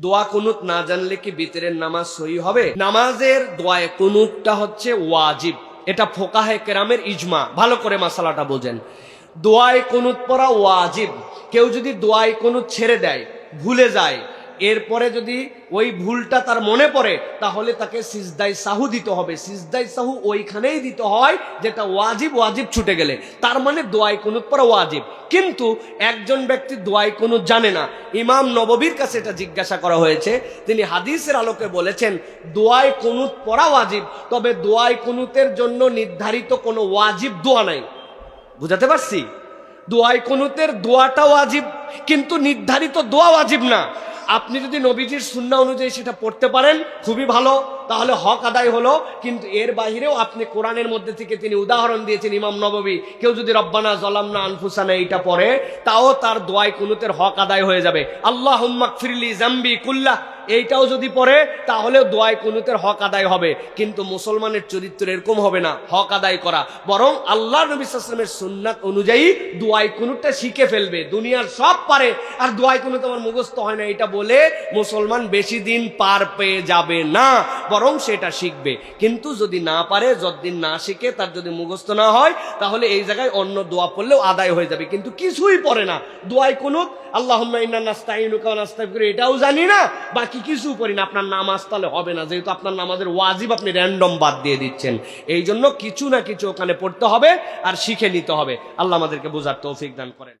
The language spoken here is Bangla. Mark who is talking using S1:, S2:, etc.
S1: দোয়া কুনুত না জানলে কি বিতরের নামাজ সহি হবে? নামাজের দোয়ায় কুনুতটা হচ্ছে ওয়াজিব। এটা ফোকাহে কেরামের ইজমা। ভালো করে মশালাটা বোঝেন। দোয়ায় কুনুত পড়া ওয়াজিব। কেউ যদি দোয়ায় কুনুত ছেড়ে দেয়, ভুলে যায় এরপরে যদি ওই ভুলটা তার মনে পড়ে, তাহলে তাকে সিজদাই সাহু দিতে হবে। সিজদাই সাহু ওইখানেই দিতে হয় যেটা ওয়াজিব ওয়াজিব ছুটে গেলে। তার মানে দোয়াই কুনুত পড়া ওয়াজিব। কিন্তু একজন ব্যক্তি দোয়াই কুনুত জানে না। ইমাম নববীর কাছে এটা জিজ্ঞাসা করা হয়েছে। তিনি হাদিসের আলোকে বলেছেন দোয়াই কুনুত পড়া ওয়াজিব, তবে দোয়াই কুনুতের জন্য নির্ধারিত কোনো ওয়াজিব দোয়া নাই। বুঝাতে পারছি? দোয়াই কুনুতের দোয়াটা ওয়াজিব, কিন্তু নির্ধারিত দোয়া ওয়াজিব না। আপনি যদি নবীজির সুন্না অনুযায়ী সেটা পড়তে পারেন, খুবই ভালো। তাহলে হক আদায় হলো, কিন্তু এর বাহিরেও আপনি কোরআনের মধ্যে থেকে তিনি উদাহরণ দিয়েছেন ইমাম নববী। কেউ যদি রব্বানা জলামনা আনফুসানা এইটা পড়ে, তাও তার দোয়াই কুনুতের হক আদায় হয়ে যাবে। আল্লাহ ফিরলি জাম্বি কুল্লা। এইটাও যদি পড়ে, তাহলেও দোয়াই কুনুতের হক আদায় হবে। কিন্তু মুসলমানের চরিত্র এরকম হবে না, হক আদায় করা। বরং আল্লাহ নবী সাল্লামের সুন্নাত অনুযায়ী দোয়াই কুনুতটা শিখে ফেলবে। দুনিয়ার সব পারে। আর দোয়াই কুনুত আমার মুখস্থ হয় না, এটা বলে মুসলমান বেশি দিন পার পেয়ে যাবে না, বরং সেটা শিখবে। কিন্তু যদি না পারে, যতদিন না শিখে, তার যদি মুখস্থ না হয়, তাহলে এই জায়গায় অন্য দোয়া পড়লেও আদায় হয়ে যাবে। কিন্তু কিছুই পড়ে না। দোয়াই কুনুত আল্লাহ এটাও জানি না, বাকি কিছু করি না। আপনার নামাজ তাহলে হবে না, যেহেতু আপনার নামাজের ওয়াজিব আপনি র্যান্ডম বাদ দিয়ে দিচ্ছেন। এই জন্য কিছু না কিছু ওখানে পড়তে হবে আর শিখে নিতে হবে। আল্লাহ আমাদেরকে বোঝার তৌফিক দান করেন।